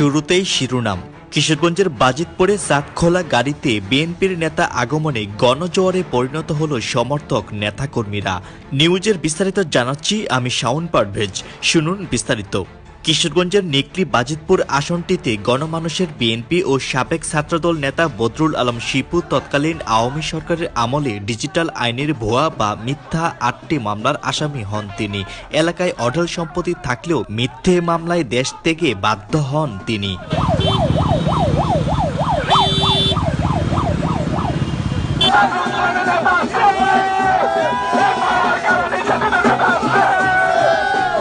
শুরুতেই শিরোনাম। কিশোরগঞ্জের বাজিতপুরে সাতখোলা গাড়িতে বিএনপির নেতা আগমনে গণজোয়ারে পরিণত হল সমর্থক নেতাকর্মীরা। নিউজের বিস্তারিত জানাচ্ছি আমি শাওন পারভেজ। শুনুন বিস্তারিত। কিশোরগঞ্জের নিকলি বাজিতপুর আসনটিতে গণমানুষের বিএনপি ও সাবেক ছাত্রদল নেতা বদরুল আলম শিপু তৎকালীন আওয়ামী সরকারের আমলে ডিজিটাল আইনের ভুয়া বা মিথ্যা আটটি মামলার আসামি হন তিনি। এলাকায় অঢল সম্পত্তি থাকলেও মিথ্যে মামলায় দেশ থেকে বাধ্য হন তিনি।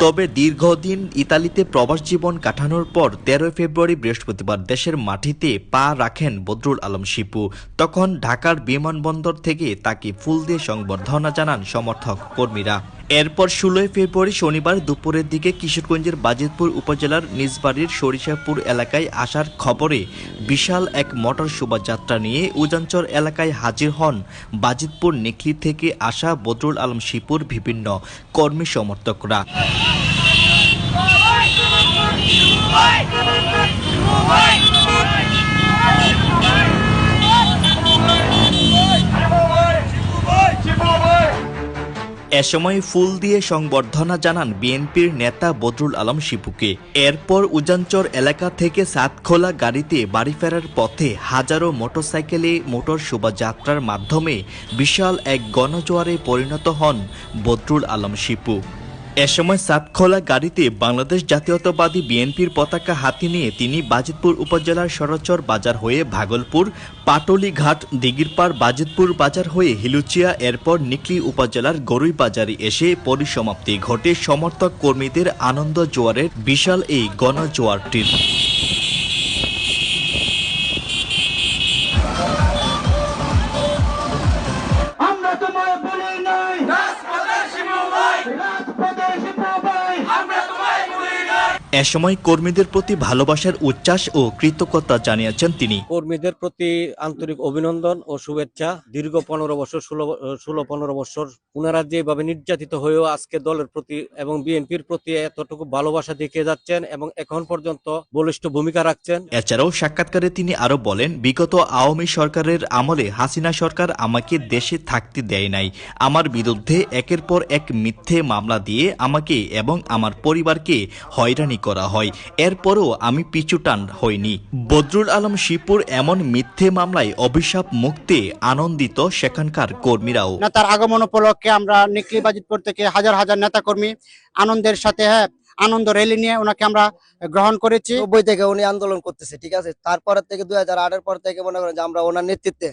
তবে দীর্ঘদিন ইতালিতে প্রবাস জীবন কাটানোর পর তেরোই ফেব্রুয়ারি বৃহস্পতিবার দেশের মাটিতে পা রাখেন বদরুল আলম শিপু। তখন ঢাকার বিমানবন্দর থেকে তাকে ফুল দিয়ে সংবর্ধনা জানান সমর্থক কর্মীরা। এরপর ষোলোই ফেব্রুয়ারি শনিবার দুপুরের দিকে কিশোরগঞ্জের বাজিতপুর উপজেলার নিজবাড়ির সরিষাপুর এলাকায় আসার খবরে বিশাল এক মোটর শোভাযাত্রা নিয়ে উজানচর এলাকায় হাজির হন বাজিতপুর নিকলি থেকে আসা বদরুল আলম শিপুর বিভিন্ন কর্মী সমর্থকরা। এ সময় ফুল দিয়ে সংবর্ধনা জানান বিএনপির নেতা বদরুল আলম শিপুকে এরপর উজানচর এলাকা থেকে সাতখোলা গাড়িতে বাড়ি ফেরার পথে হাজারো মোটরসাইকেলে মোটর শোভাযাত্রার মাধ্যমে বিশাল এক গণজোয়ারে পরিণত হন বদরুল আলম শিপু এ সময় সাতখোলা গাড়িতে বাংলাদেশ জাতীয়তাবাদী বিএনপির পতাকা হাতে নিয়ে তিনি বাজিতপুর উপজেলার সরচর বাজার হয়ে ভাগলপুর, পাটলিঘাট, দিগিরপাড় বাজিতপুর বাজার হয়ে হিলুচিয়া, এরপর নিকলি উপজেলার গরুই বাজারে এসে পরিসমাপ্তি ঘটে সমর্থক কর্মীদের আনন্দ জোয়ারের বিশাল এই গণজোয়ারটির। এ সময় কর্মীদের প্রতি ভালোবাসার উচ্ছ্বাস ও কৃতজ্ঞতা জানিয়েছেন তিনি। কর্মীদের প্রতি আন্তরিক অভিনন্দন ও শুভেচ্ছা। দীর্ঘ পনেরো বছর ষোলো ষোলো পনেরো বছর ওনারা যেভাবে নির্যাতিত হয়েও আজকে দলের প্রতি এবং বিএনপির প্রতি এতটুকু ভালোবাসা দেখিয়ে যাচ্ছেন এবং এখন পর্যন্ত বলিষ্ঠ ভূমিকা রাখছেন। এছাড়াও সাক্ষাৎকারে তিনি আরও বলেন বিগত আওয়ামী সরকারের আমলে হাসিনা সরকার আমাকে দেশে থাকতে দেয় নাই। আমার বিরুদ্ধে একের পর এক মিথ্যে মামলা দিয়ে আমাকে এবং আমার পরিবারকে হয়রানি করা হয়। এরপরও আমি পিছুটান হইনি। বদরুল আলম শিপুর এমন মিথ্যে মামলায় অভিশাপ মুক্তে আনন্দিত সেখানকার কর্মীরাও। নেতার আগমন উপলক্ষে আমরা নিকলি বাজিতপুর থেকে হাজার হাজার নেতা কর্মী আনন্দের সাথে হ্যাঁ আনন্দ র্যালি নিয়ে ওনাকে আমরা গ্রহণ করেছি। নব্বই থেকে উনি আন্দোলন করতেছে ঠিক আছে? তারপরের থেকে দুই হাজার আটের পর থেকে মনে করেন যে আমরা ওনার নেতৃত্বে।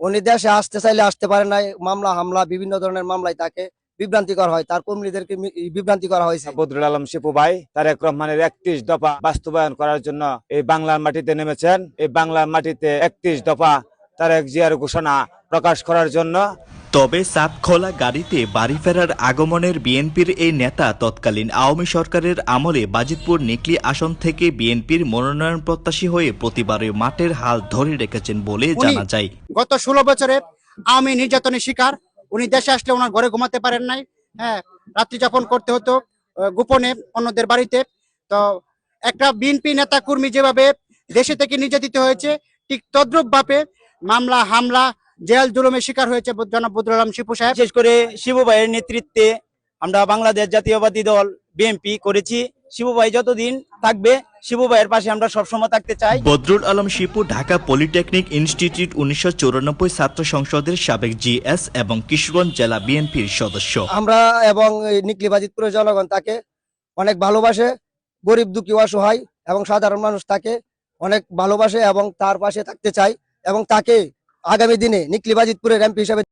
উনি দেশে আসতে চাইলে আসতে পারে নাই মামলা হামলা বিভিন্ন ধরনের মামলায় তাকে। বিভ্রান্তিকর হয়। তার কর্মীদেরকে বিভ্রান্তি করা হয়েছে। বদরুল আলম শিপু ভাই তারেক রহমানের একত্রিশ দফা বাস্তবায়ন করার জন্য এই বাংলার মাটিতে নেমেছেন। এই বাংলার মাটিতে একত্রিশ দফা তারেক জিয়ার ঘোষণা প্রকাশ করার জন্য। তবে সাতখোলা গাড়িতে বাড়ি ফেরার আগমনের বিএনপির এই নেতা তৎকালীন আওয়ামী সরকারের আমলে বাজিতপুর নিকলি আসন থেকে বিএনপির মনোনয়ন প্রত্যাশী হয়ে প্রতিবারে মাঠের হাল ধরে রেখেছেন বলে জানা যায়। গত ষোলো বছরে আওয়ামী নির্যাতনের শিকার উনি দেশে আসলে ওনার ঘরে ঘুমাতে পারেন নাই হ্যাঁ রাত্রি যাপন করতে হতো গোপনে অন্যদের বাড়িতে। তো একটা বিএনপি নেতা কর্মী যেভাবে দেশে থেকে নির্যাতিত হয়েছে, ঠিক তদ্রুপ ভাবে মামলা, হামলা, জেল জুলুমের শিকার হয়েছে জনাব বদরুল আলম শিপু সাহেব। বিশেষ করে শিবু ভাইয়ের নেতৃত্বে আমরা বাংলাদেশ জাতীয়বাদী দল বিএনপি করেছি। শিবু ভাই যতদিন থাকবে শিবু ভাইয়ের পাশে আমরা সবসময় থাকতে চাই। বদরুল আলম শিপু ঢাকা পলিটেকনিক ইনস্টিটিউট উনিশশো চৌরানব্বই ছাত্র সংসদের সাবেক জিএস এবং কিশোরগঞ্জ জেলা বিএনপির সদস্য। আমরা এবং এই নিকলি জনগণ তাকে অনেক ভালোবাসে গরিব দুঃখী অসহায় এবং সাধারণ মানুষ তাকে অনেক ভালোবাসে এবং তার পাশে থাকতে চাই এবং তাকে আগামী দিনে নিকলি বাজিতপুরের এমপি হিসাবে